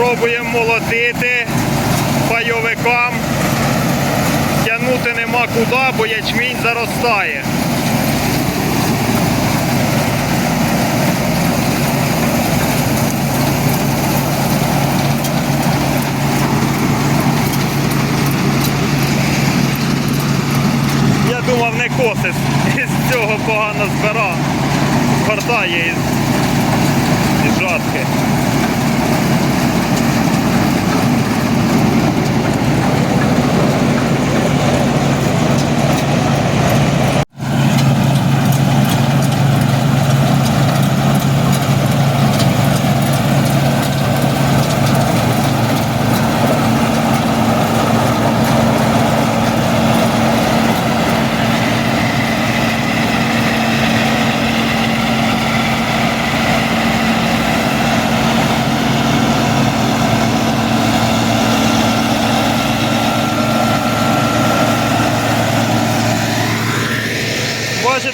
Пробуємо молотити пайовикам. Тягнути нема куди, бо ячмінь заростає. Я думав не косис. Із цього погано збира. Згортає із, із жатки.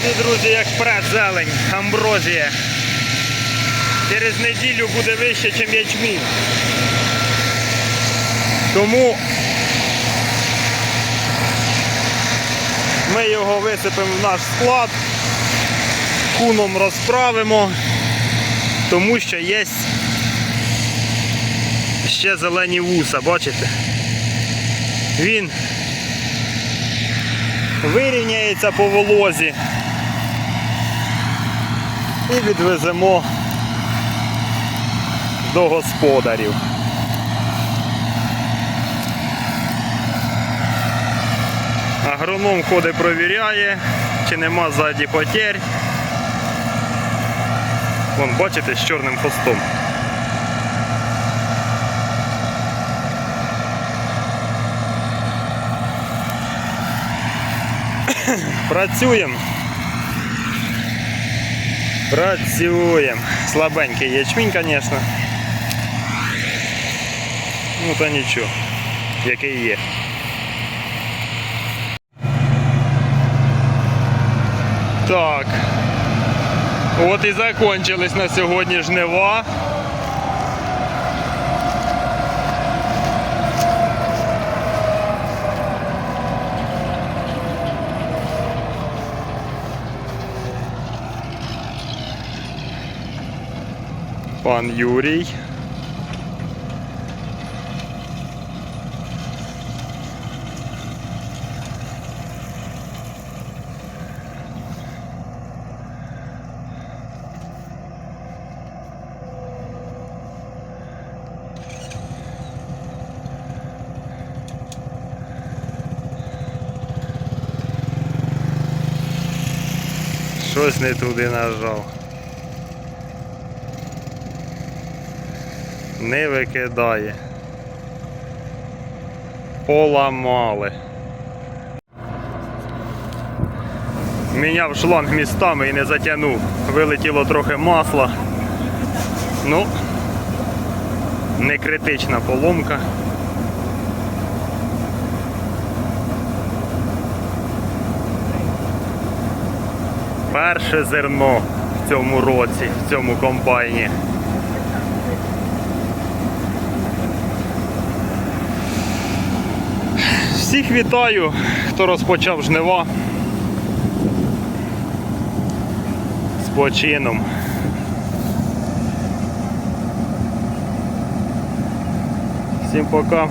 Бачите, друзі, як прет зелень, амброзія. Через неділю буде вище, ніж ячмінь. Тому ми його висипемо в наш склад, куном розправимо, тому що є ще зелені вуса, бачите? Він вирівняється по волозі і відвеземо до господарів. Агроном ходить провіряє, чи нема ззаді потерь. Вон, бачите, з чорним хвостом. Працюємо. Працюємо. Слабенький ячмінь, звісно. Ну та нічого, який є. Так. От і закончились на сьогодні жнива. Пан Юрій. Щось не туди нажав. Не викидає. Поламали. Міняв шланг містами і не затягнув. Вилетіло трохи масла. Ну, не критична поломка. Перше зерно в цьому році, в цьому комбайні. Всіх вітаю, хто розпочав жнива. З почином. Всім пока.